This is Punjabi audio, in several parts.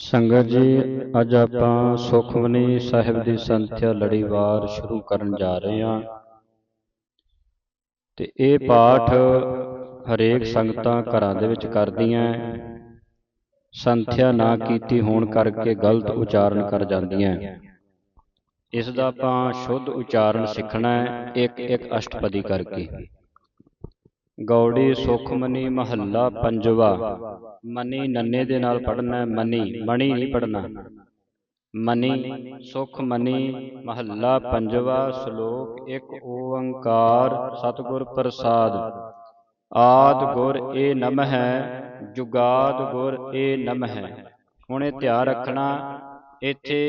ਸੰਗਤ ਜੀ, ਅੱਜ ਆਪਾਂ ਸੁਖਮਨੀ ਸਾਹਿਬ ਦੀ ਸੰਥਿਆ ਲੜੀਵਾਰ ਸ਼ੁਰੂ ਕਰਨ ਜਾ ਰਹੇ ਹਾਂ। ਤੇ ਇਹ ਪਾਠ ਹਰੇਕ ਸੰਗਤਾਂ ਘਰਾਂ ਦੇ ਵਿੱਚ ਕਰਦੀਆਂ ਸੰਥਿਆ ਨਾ ਕੀਤੀ ਹੋਣ ਕਰਕੇ ਗਲਤ ਉਚਾਰਨ ਕਰ ਜਾਂਦੀਆਂ ਇਸ ਦਾ ਆਪਾਂ ਸ਼ੁੱਧ ਉਚਾਰਨ ਸਿੱਖਣਾ ਹੈ ਇੱਕ ਇੱਕ ਅਸ਼ਟਪਦੀ ਕਰਕੇ। ਗੌੜੀ ਸੁਖਮਨੀ ਮਹੱਲਾ ਪੰਜਵਾ। ਮਨੀ ਨੰਨੇ ਦੇ ਨਾਲ ਪੜਨਾ ਮਨੀ ਮਣੀ ਨਹੀਂ ਪੜਨਾ ਮਨੀ ਸੁਖ ਮਨੀ ਮਹੱਲਾ ਪੰਜਵਾ ਸ਼ਲੋਕ ਇੱਕ ਓੰਕਾਰ ਸਤਿਗੁਰ ਪ੍ਰਸਾਦ। ਆਦ ਗੁਰ ਏ ਨਮ ਹੈ ਜੁਗਾਦ ਗੁਰ ਏ ਨਮ ਹੈ ਹੁਣ ਇਹ ਧਿਆਨ ਰੱਖਣਾ ਇੱਥੇ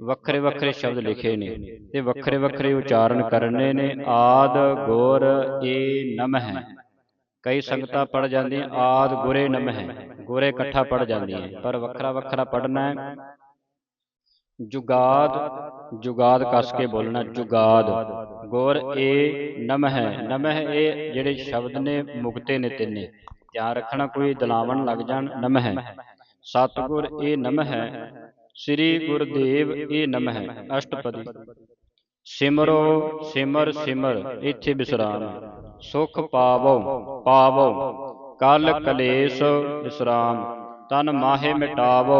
ਵੱਖਰੇ ਵੱਖਰੇ ਸ਼ਬਦ ਲਿਖੇ ਨੇ ਤੇ ਵੱਖਰੇ ਵੱਖਰੇ ਉਚਾਰਨ ਕਰਨੇ ਨੇ। ਆਦ ਗੁਰ ਏ ਨਮ ਹੈ ਕਈ ਸੰਗਤਾਂ ਪੜ ਜਾਂਦੀਆਂ ਆਦ ਗੁਰੇ ਨਮ ਹੈ ਗੁਰੇ ਇਕੱਠਾ ਪੜ ਜਾਂਦੀਆਂ ਪਰ ਵੱਖਰਾ ਵੱਖਰਾ ਪੜਨਾ ਹੈ। ਜੁਗਾਦ ਜੁਗਾਦ ਕਸ ਕੇ ਬੋਲਣਾ ਜੁਗਾਦ। ਗੁਰ ਏ ਨਮ ਹੈ ਨਮ ਹੈ ਇਹ ਜਿਹੜੇ ਸ਼ਬਦ ਨੇ ਮੁਕਤੇ ਨੇ ਤਿੰਨੇ। ਧਿਆਨ ਰੱਖਣਾ ਕੋਈ ਦਲਾਵਣ ਲੱਗ ਜਾਣ ਨਮ ਹੈ ਸਤਗੁਰ ਏ ਨਮ ਹੈ ਸ੍ਰੀ ਗੁਰਦੇਵ ਏ ਨਮ ਹੈ ਅਸ਼ਟਪਦੀ। ਸਿਮਰੋ ਸਿਮਰ ਸਿਮਰ ਇੱਥੇ ਵਿਸਰਾਮ। ਸੁਖ ਪਾਵੋ ਪਾਵੋ। ਕਲ ਕਲੇਸ਼ ਵਿਸਰਾਮ। ਤਨ ਮਾਹੇ ਮਿਟਾਵੋ।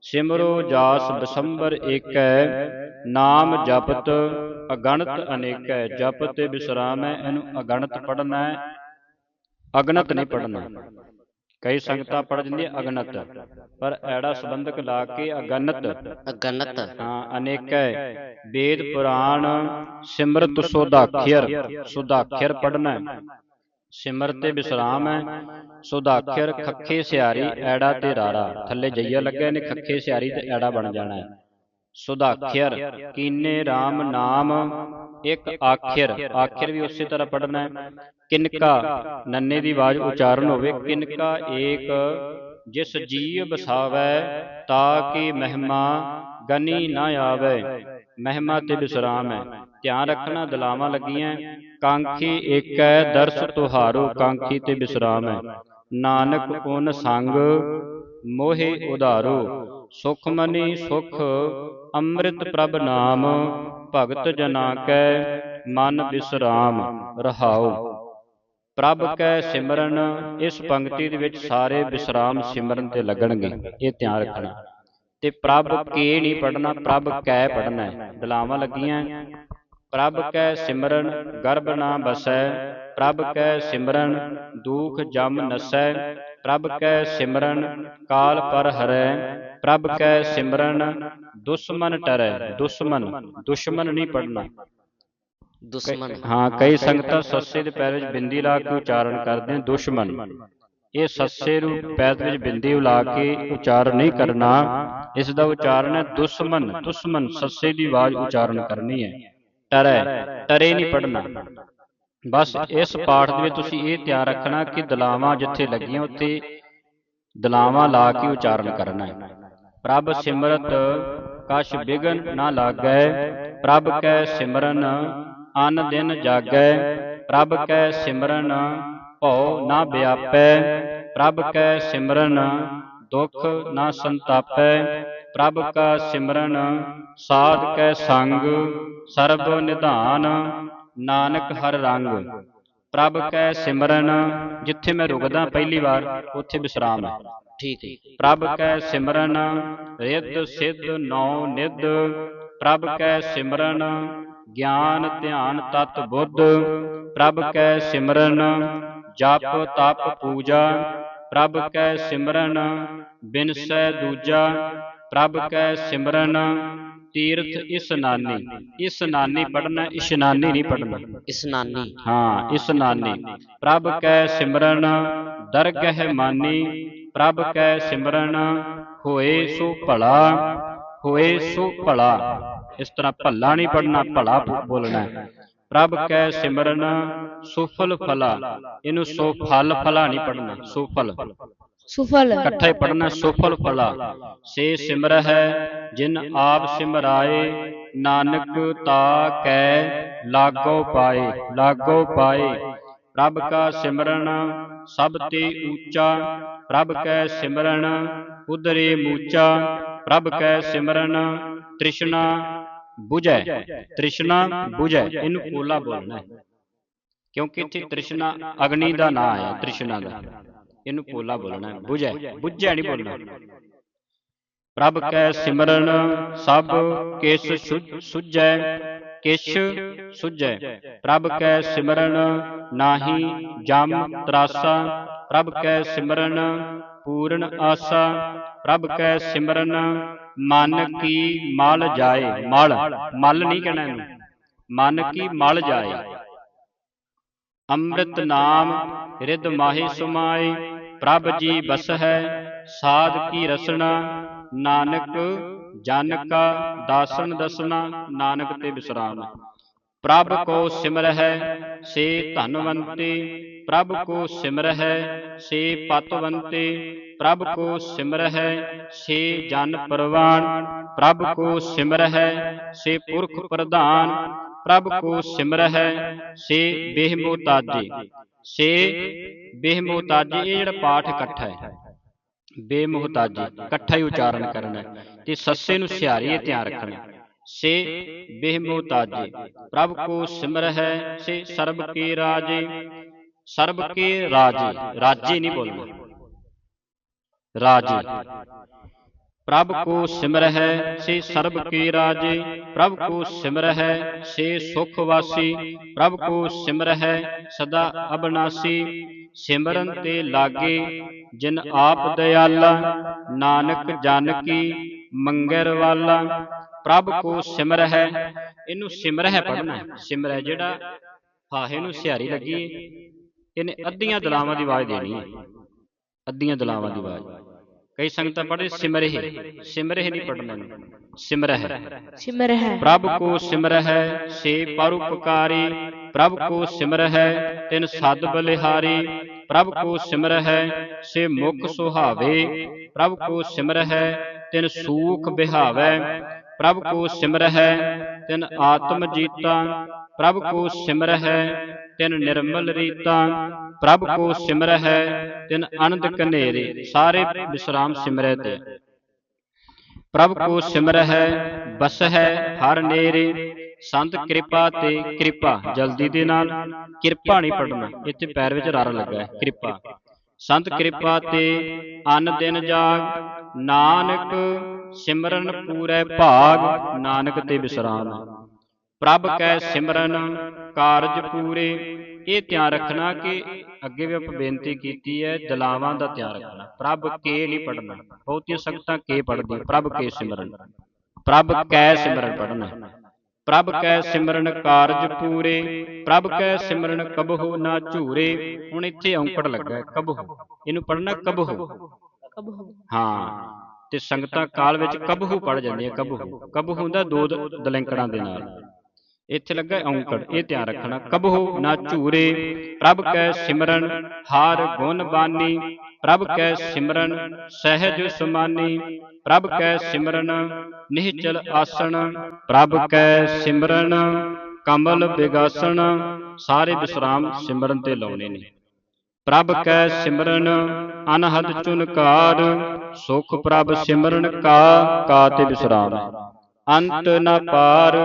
ਸਿਮਰੋ ਜਾਸ ਬਸੰਬਰ ਏਕੈ। ਨਾਮ ਜਪਤ ਅਗਣਤ ਅਨੇਕੈ। ਜਪ ਤੇ ਵਿਸਰਾਮ ਹੈ ਇਹਨੂੰ ਅਗਣਤ ਪੜਨਾ ਹੈ ਅਗਣਤ ਨਹੀਂ ਪੜਨਾ ਕਈ ਸੰਗਤਾਂ ਪੜ ਜਾਂਦੀਆਂ ਅਗਣਤ ਪਰ ਐੜਾ ਸੰਬੰਧਕ ਲਾ ਕੇ ਅਗਣਤ ਅਗਨਤ। ਹਾਂ ਅਨੇਕੈ ਵੇਦ ਪੁਰਾਣ ਸਿਮਰਤ ਸੁਦਾਖਿਰ ਸੁਦਾਖਿਰ ਪੜਨਾ ਹੈ। ਸਿਮਰ ਤੇ ਵਿਸਰਾਮ ਹੈ। ਸੁਦਾਖਿਰ ਖੱਖੇ ਸਿਆਰੀ ਐੜਾ ਤੇ ਰਾਰਾ ਥੱਲੇ ਜਈਆ ਲੱਗੇ ਨੇ ਖੱਖੇ ਸਿਆਰੀ ਤੇ ਐੜਾ ਬਣ ਜਾਣਾ ਹੈ। ਸੁਦਾਖਿਰ ਕੀਨੇ RAM ਨਾਮ, ਇੱਕ ਆਖਿਰ ਆਖਿਰ ਵੀ ਉਸੇ ਤਰ੍ਹਾਂ ਪੜਨਾ ਹੈ। ਕਿਨਕਾ, ਨੰਨੇ ਦੀ ਆਵਾਜ਼ ਉਚਾਰਨ ਹੋਵੇ, ਕਿਨਕਾ ਏਕ, ਜਿਸ ਜੀਵ ਬਸਾਵੈ ਤਾ ਕੀ ਮਹਿਮਾ, ਗਨੀ ਨਾ ਆਵੇ। ਮਹਿਮਾ ਤੇ ਵਿਸਰਾਮ ਹੈ। ਧਿਆਨ ਰੱਖਣਾ, ਦਲਾਵਾਂ ਲੱਗੀਆਂ, ਕਾਂਖੀ ਏਕੈ, ਦਰਸ ਤੁਹਾਰੋ, ਕਾਂਖੀ ਤੇ ਵਿਸਰਾਮ ਹੈ। ਨਾਨਕ ਉਨ ਸੰਗ, ਮੋਹਿ ਉਧਾਰੋ। ਸੁਖ ਮਨੀ ਸੁਖ, ਅੰਮ੍ਰਿਤ ਪ੍ਰਭ ਨਾਮ, ਭਗਤ ਜਨਾ ਕੈ ਮਨ ਵਿਸਰਾਮ ਰਹਾਉ। ਪ੍ਰਭ ਕੈ ਸਿਮਰਨ, ਇਸ ਪੰਕਤੀ ਦੇ ਵਿੱਚ ਸਾਰੇ ਵਿਸਰਾਮ ਸਿਮਰਨ ਤੇ ਲੱਗਣਗੇ, ਇਹ ਧਿਆਨ ਰੱਖਣਾ। ਤੇ ਪ੍ਰਭ ਕੇ ਨਹੀਂ ਪੜਨਾ ਪ੍ਰਭ ਕੈ ਪੜਨਾ ਹੈ। ਦਲਾਵਾਂ ਲੱਗੀਆਂ ਪ੍ਰਭ ਕੈ ਸਿਮਰਨ, ਗਰਭ ਨਾ ਬਸੈ। ਪ੍ਰਭ ਕੈ ਸਿਮਰਨ, ਦੁਖ ਜਮ ਨਸੈ। ਪ੍ਰਭ ਕੈ ਸਿਮਰਨ, ਕਾਲ ਪਰ ਹਰੈ। ਪ੍ਰਭ ਕੈ ਸਿਮਰਨ ਦੁਸ਼ਮਨ ਟਰੈ ਦੁਸ਼ਮਨ ਦੁਸ਼ਮਨ ਨਹੀਂ ਪੜਨਾ। ਦੁਸ਼ਮਨ। ਹਾਂ ਕਈ ਸੰਗਤਾਂ ਸੱਸੇ ਦੇ ਪੈਰ ਵਿੱਚ ਬਿੰਦੀ ਲਾ ਕੇ ਉਚਾਰਨ ਕਰਦੇ ਨੇ ਦੁਸ਼ਮਨ। ਇਹ ਸੱਸੇ ਨੂੰ ਪੈਰ ਵਿੱਚ ਬਿੰਦੀ ਲਾ ਕੇ ਉਚਾਰਨ ਨਹੀਂ ਕਰਨਾ। ਇਸ ਦਾ ਉਚਾਰਨ ਹੈ ਦੁਸ਼ਮਨ। ਦੁਸ਼ਮਨ ਸੱਸੇ ਦੀ ਆਵਾਜ਼ ਉਚਾਰਨ ਕਰਨੀ ਹੈ। ਟਰੈ ਟਰੇ ਨਹੀਂ ਪੜਨਾ। ਬਸ ਇਸ ਪਾਠ ਦੇ ਵਿੱਚ ਤੁਸੀਂ ਇਹ ਧਿਆਨ ਰੱਖਣਾ ਕਿ ਦਲਾਵਾਂ ਜਿੱਥੇ ਲੱਗੀਆਂ ਉੱਥੇ ਦਲਾਵਾਂ ਲਾ ਕੇ ਉਚਾਰਨ ਕਰਨਾ ਹੈ। ਪ੍ਰਭ ਸਿਮਰਤ ਕਛ ਬਿਗਨ ਨਾ ਲਾਗੈ। ਪ੍ਰਭ ਕੈ ਸਿਮਰਨ ਅਨ ਦਿਨ ਜਾਗੈ। ਪ੍ਰਭ ਕੈ ਸਿਮਰਨ ਭਉ ਨਾ ਵਿਆਪੈ। ਪ੍ਰਭ ਕੈ ਸਿਮਰਨ ਦੁਖ ਨਾ ਸੰਤਾਪੈ। ਪ੍ਰਭ ਕਾ ਸਿਮਰਨ ਸਾਧ ਕੈ ਸੰਗ ਸਰਬ ਨਿਧਾਨ ਨਾਨਕ ਹਰ ਰੰਗ। ਪ੍ਰਭ ਕੈ ਸਿਮਰਨ ਜਿੱਥੇ ਮੈਂ ਰੁਕਦਾ ਪਹਿਲੀ ਵਾਰ ਉੱਥੇ ਵਿਸਰਾਮ ਹੈ ਠੀਕ ਹੈ। ਪ੍ਰਭ ਕੈ ਸਿਮਰਨ ਰਿੱਧ ਸਿੱਧ ਨੌ ਨਿਧ। ਪ੍ਰਭ ਕੈ ਸਿਮਰਨ ਗਿਆਨ ਧਿਆਨ ਤਤ ਬੁੱਧ। ਪ੍ਰਭ ਕੈ ਸਿਮਰਨ ਜਪ ਤਪ ਪੂਜਾ। ਪ੍ਰਭ ਕੈ ਸਿਮਰਨ ਬਿਨਸੈ ਦੂਜਾ। ਪ੍ਰਭ ਕੈ ਸਿਮਰਨ ਤੀਰਥ ਇਸਨਾਨੀ ਇਸਨਾਨੀ ਪੜਨਾ ਇਸ਼ਨਾਨੀ ਨਹੀਂ ਪੜਨਾ ਇਸਨਾਨੀ ਹਾਂ ਇਸਨਾਨੀ ਪ੍ਰਭ ਕੈ ਸਿਮਰਨ ਦਰਗਹਿ ਮਾਨੀ। ਪ੍ਰਭ ਕੈ ਸਿਮਰਨ ਹੋਏ ਸੋ ਭਲਾ ਹੋਏ ਸੋ ਭਲਾ। ਇਸ ਤਰ੍ਹਾਂ ਭੱਲਾ ਨਹੀਂ ਪੜਨਾ ਭਲਾ ਬੋਲਣਾ। ਪ੍ਰਭ ਕੈ ਸਿਮਰਨ ਸੁਫਲ ਫਲਾ ਇਹਨੂੰ ਸੋ ਫਲ ਫਲਾ ਨਹੀਂ ਪੜਨਾ ਸੁਫਲ ਸੁਫਲ। ਇਕੱਠਾ ਹੀ ਪੜਨਾ ਸੁਫਲ ਫਲਾ। ਸੇ ਸਿਮਰ ਹੈ ਜਿਨ ਆਪ ਸਿਮਰਾਏ ਨਾਨਕ ਤਾ ਕੈ ਲਾਗੋ ਪਾਏ ਲਾਗੋ ਪਾਏ। ਪ੍ਰਭ ਕਾ ਸਿਮਰਨ ਸਭ ਤੇ ਉੱਚਾ। ਪ੍ਰਭ ਕੈ ਸਿਮਰਨ ਉਦਰੇ ਮੂਚਾ। ਪ੍ਰਭ ਕੈ ਸਿਮਰਨ ਤ੍ਰਿਸ਼ਨਾ 부ਝੈ ਤ੍ਰਿਸ਼ਨਾ 부ਝੈ ਇਹਨੂੰ ਕੋਲਾ ਬੋਲਣਾ ਕਿਉਂਕਿ ਇੱਥੇ ਤ੍ਰਿਸ਼ਨਾ ਅਗਨੀ ਦਾ ਨਾਮ ਆਇਆ ਤ੍ਰਿਸ਼ਨਾ ਦਾ। ਇਹਨੂੰ ਕੋਲਾ ਬੋਲਣਾ ਹੈ। 부ਝੈ 부ਝੈ ਨਹੀਂ ਬੋਲਣਾ। ਪ੍ਰਭ ਕੈ ਸਿਮਰਨ ਸਭ ਕਿਸ ਸੁਜੈ ਸੁਝੈ ਕਿਛ ਸੁਝੈ। ਪ੍ਰਭ ਕੈ ਸਿਮਰਨ ਨਾਹੀ ਜਮ ਤਰਾਸਾ, ਪ੍ਰਭ ਕੈ ਸਿਮਰਨ ਪੂਰਨ ਆਸਾ, ਪ੍ਰਭ ਕੈ ਸਿਮਰਨ ਮਨ ਕੀ ਮਲ ਜਾਏ। ਮਲ ਮਲ ਨਹੀਂ ਕਹਿਣਾ ਇਹਨੂੰ। ਮਨ ਕੀ ਮਲ ਜਾਏ। ਅੰਮ੍ਰਿਤ ਨਾਮ ਰਿਦ ਮਾਹੀ ਸੁਮਾਏ, ਪ੍ਰਭ ਜੀ ਬਸ ਹੈ ਸਾਧ ਕੀ ਰਸਨਾ, ਨਾਨਕ ਜਨ ਕਾ ਦਾਸਨ ਦਸਨਾ, ਨਾਨਕ ਤੇ ਵਿਸਰਾਮ। ਪ੍ਰਭ ਕੋ ਸਿਮਰਹਿ, ਸੇ ਧਨਵੰਤੇ, ਪ੍ਰਭ ਕੋ ਸਿਮਰਹਿ, ਸੇ ਪਤਵੰਤੇ, ਪ੍ਰਭ ਕੋ ਸਿਮਰਹਿ, ਸੇ ਜਨ ਪਰਵਾਨ, ਪ੍ਰਭ ਕੋ ਸਿਮਰਹਿ, ਸੇ ਪੁਰਖ ਪ੍ਰਧਾਨ, ਪ੍ਰਭ ਕੋ ਸਿਮਰਹਿ, ਸੇ ਬੇਹਮੋਤਾਜੀ ਸੇ ਬੇਹਮੋਤਾਜੇ ਇਹ ਜਿਹੜਾ ਪਾਠ ਇਕੱਠਾ ਹੈ। ਬੇਮੁਹਤਾਜੀ, ਇਕੱਠਾ ਹੀ ਉਚਾਰਨ ਕਰਨਾ ਤੇ ਸੱਸੇ ਨੂੰ ਸਿਹਾਰੀ ਧਿਆਨ ਰੱਖਣਾ ਸੇ ਬੇਮੁਹਤਾਜੀ, ਪ੍ਰਭ ਕੋ ਸਿਮਰਹਿ ਸੇ ਸਰਬ ਕੇ ਰਾਜੇ, ਸਰਬ ਕੇ ਰਾਜੇ ਰਾਜੇ ਨਹੀਂ ਬੋਲਣਾ। ਰਾਜੇ, ਪ੍ਰਭ ਕੋ ਸਿਮਰਹਿ ਸੇ ਸਰਬ ਕੇ ਰਾਜੇ, ਪ੍ਰਭ ਕੋ ਸਿਮਰਹਿ ਸੇ ਸੁਖ ਵਾਸੀ, ਪ੍ਰਭ ਕੋ ਸਿਮਰਹਿ ਸਦਾ ਅਬਨਾਸੀ ਸਿਮਰਨ ਤੇ ਲਾਗੇ ਜਿਨ ਆਪ ਦਇਆਲਾ ਨਾਨਕ ਜਨ ਕੀ ਮੰਗਰ ਵਾਲਾ। ਪ੍ਰਭ ਕੋ ਸਿਮਰਹਿ ਇਹਨੂੰ ਸਿਮਰਹਿ ਪੜਨਾ ਹੈ ਸਿਮਰਹਿ ਜਿਹੜਾ ਫਾਹੇ ਨੂੰ ਸਿਹਾਰੀ ਲੱਗੀ ਹੈ, ਇਹਨੇ ਅੱਧੀਆਂ ਦਲਾਵਾਂ ਦੀ ਆਵਾਜ਼ ਦੇਣੀ ਹੈ। ਅੱਧੀਆਂ ਦਲਾਵਾਂ ਦੀ ਆਵਾਜ਼। ਕਈ ਸੰਗਤਾਂ ਪੜ੍ਹਦੇ ਸਿਮਰਹਿ ਸਿਮਰਹਿ ਨਹੀਂ ਪੜਨਾ ਸਿਮਰਹਿ ਸਿਮਰ ਹੈ। ਪ੍ਰਭ ਕੋ ਸਿਮਰਹਿ ਸੇ ਪਰਉਪਕਾਰੀ ਪ੍ਰਭ ਕੋ ਸਿਮਰਹਿ ਤਿਨ ਸਦ ਬਲਿਹਾਰੀ। ਪ੍ਰਭ ਕੋ ਸਿਮਰਹਿ ਸੇ ਮੁਖ ਸੁਹਾਵੇ। ਪ੍ਰਭ ਕੋ ਸਿਮਰਹਿ ਤਿਨ ਸੂਖ ਬਿਹਾਵੈ। ਪ੍ਰਭ ਕੋ ਸਿਮਰਹਿ ਤਿਨ ਆਤਮ ਜੀਤਾ, ਪ੍ਰਭ ਕੋ ਸਿਮਰਹਿ, ਤਿਨ ਨਿਰਮਲ ਰੀਤਾ, ਪ੍ਰਭ ਕੋ ਸਿਮਰਹਿ, ਤਿਨ ਅਨੰਦ ਕਨੇਰੇ ਸਾਰੇ ਵਿਸਰਾਮ ਸਿਮਰੈ ਤੇ। ਪ੍ਰਭ ਕੋ ਸਿਮਰਹਿ, ਬਸਹਿ ਹਰ ਨੇਰੇ, ਸੰਤ ਕਿਰਪਾ ਤੇ ਕਿਰਪਾ ਜਲਦੀ ਦੇ ਨਾਲ। ਕਿਰਪਾ ਨਹੀਂ ਪੜਨਾ ਇੱਥੇ ਪੈਰ ਵਿੱਚ ਰਰ ਲੱਗਾ ਹੈ, ਕਿਰਪਾ। ਸੰਤ ਕਿਰਪਾ ਤੇ ਅਨ ਦਿਨ ਜਾਗ, ਨਾਨਕ ਸਿਮਰਨ ਪੂਰੇ ਭਾਗ ਨਾਨਕ ਤੇ ਵਿਸਰਾਮ ਪ੍ਰਭ ਕੈ ਸਿਮਰਨ ਕਾਰਜ ਪੂਰੇ। ਇਹ ਧਿਆਨ ਰੱਖਣਾ ਕਿ ਅੱਗੇ ਵੀ ਆਪਾਂ ਬੇਨਤੀ ਕੀਤੀ ਹੈ ਦਲਾਵਾਂ ਦਾ ਧਿਆਨ ਰੱਖਣਾ। ਪ੍ਰਭ ਕੇ ਨਹੀਂ ਪੜਨਾ ਬਹੁਤੀਆਂ ਸੰਗਤਾਂ ਕੇ ਪੜਦੀਆਂ ਪ੍ਰਭ ਕੇ ਸਿਮਰਨ। ਪ੍ਰਭ ਕੈ ਸਿਮਰਨ ਪੜਨਾ ਪ੍ਰਭ ਕੈ ਸਿਮਰਨ ਕਾਰਜ ਪੂਰੇ। ਪ੍ਰਭ ਕੈ ਸਿਮਰਨ ਕਬਹੁ ਨਾ ਝੂਰੇ। ਹੁਣ ਇੱਥੇ ਔਂਕੜ ਲੱਗਾ ਹੈ, ਕਬਹੁ। ਇਹਨੂੰ ਪੜਨਾ ਕਬਹੁ। ਕਬਹੁ। ਹਾਂ। ਤੇ ਸੰਗਤਾਂ ਕਾਲ ਵਿੱਚ ਕਬਹੁ ਪੜ ਜਾਂਦੀਆਂ ਕਬਹੁ। ਕਬਹੁ। ਹੁੰਦਾ ਦੋ ਦਲੰਕੜਾਂ ਦੇ ਨਾਲ। ਇੱਥੇ ਲੱਗਾ ਔਂਕੜ ਇਹ ਧਿਆਨ ਰੱਖਣਾ। ਕਬਹੁ ਨਾ ਝੂਰੇ ਪ੍ਰਭ ਕੈ ਸਿਮਰਨ ਹਾਰ ਗੁਣ ਬਾਨੀ। ਪ੍ਰਭ ਕੈ ਸਿਮਰਨ ਸਹਿਜ ਸੁਮਾਨੀ। ਪ੍ਰਭ ਕੈ ਸਿਮਰਨ ਨਿਹਚਲ ਆਸਣ। ਪ੍ਰਭ ਕੈ ਸਿਮਰਨ ਕਮਲ ਬਿਗਾਸਣ। ਸਾਰੇ ਵਿਸਰਾਮ ਸਿਮਰਨ ਤੇ ਲਾਉਣੇ ਨੇ। ਪ੍ਰਭ ਕੈ ਸਿਮਰਨ ਅਨਹਦ ਚੁਨਕਾਰ ਸੁਖ ਪ੍ਰਭ ਸਿਮਰਨ ਕਾ ਕਾ ਤੇ ਵਿਸਰਾਮ ਹੈ। ਅੰਤ ਨ ਪਾਰ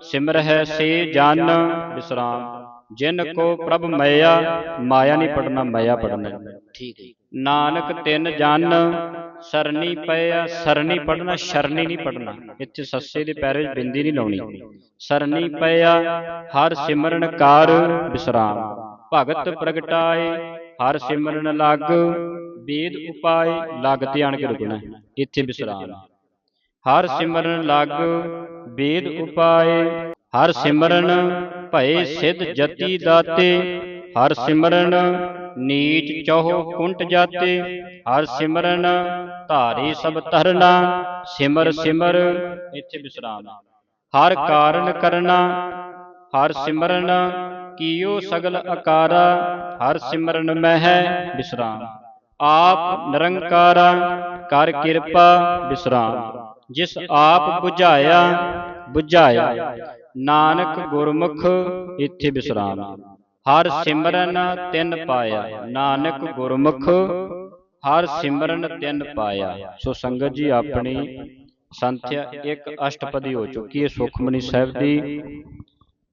ਸਿਮਰਹਿ ਸੇ ਜਨ ਵਿਸਰਾਮ ਜਿਨ ਕੋ ਪ੍ਰਭ ਮਇਆ ਮਾਇਆ ਨਹੀਂ ਪੜਨਾ ਮਇਆ ਪੜਨਾ। ਠੀਕ ਹੈ। ਨਾਨਕ ਤਿੰਨ ਜਨ ਸਰਨੀ ਪਿਆ ਸਰਨੀ ਪੜਨਾ ਸ਼ਰਨੀ ਨਹੀਂ ਪੜਨਾ। ਇੱਥੇ ਸੱਸੇ ਦੇ ਪੈਰ ਵਿੱਚ ਬਿੰਦੀ ਨਹੀਂ ਲਾਉਣੀ। ਸਰਨੀ ਪਿਆ ਹਰ ਸਿਮਰਨ ਕਰ ਵਿਸਰਾਮ ਭਗਤ ਪ੍ਰਗਟਾਏ, ਹਰ ਸਿਮਰਨ ਲੱਗ, ਵੇਦ ਉਪਾਏ, ਲੱਗ ਤੇ ਆਣ ਕੇ ਰੁਕਣਾ, ਇੱਥੇ ਵਿਸਰਾਮ। ਹਰ ਸਿਮਰਨ ਲੱਗ, ਵੇਦ ਉਪਾਏ, ਹਰ ਸਿਮਰਨ ਭਏ ਸਿਧ ਜਤੀ ਦਾਤੇ, ਹਰ ਸਿਮਰਨ ਨੀਚ ਚਹੁ ਕੁੰਟ ਜਾਤੇ, ਹਰ ਸਿਮਰਨ ਧਾਰੀ ਸਭ ਧਰਨਾ, ਸਿਮਰ ਸਿਮਰ, ਇੱਥੇ ਵਿਸਰਾਮ। ਹਰ ਕਾਰਨ ਕਰਨਾ, ਹਰ ਸਿਮਰਨ ਕੀਓ ਸਗਲ ਆਕਾਰਾ ਹਰ ਸਿਮਰਨ ਮਹਿ ਵਿਸਰਾਮ ਆਪ ਨਿਰੰਕਾਰਾ, ਕਰ ਕਿਰਪਾ ਵਿਸਰਾਮ ਜਿਸ ਆਪ 부ਝਾਇਆ 부ਝਾਇਆ ਨਾਨਕ ਗੁਰਮੁਖ, ਇਥੇ ਵਿਸਰਾਮ ਹਰ ਸਿਮਰਨ ਤਿੰਨ ਪਾਇਆ, ਨਾਨਕ ਗੁਰਮੁਖ, ਹਰ ਸਿਮਰਨ ਤਿੰਨ ਪਾਇਆ। ਸੋ ਸੰਗਤ ਜੀ ਆਪਣੀ ਸੰਥਿਆ ਇੱਕ ਅਸ਼ਟਪਦੀ ਹੋ ਚੁੱਕੀ ਹੈ ਸੁਖਮਨੀ ਸਾਹਿਬ ਦੀ।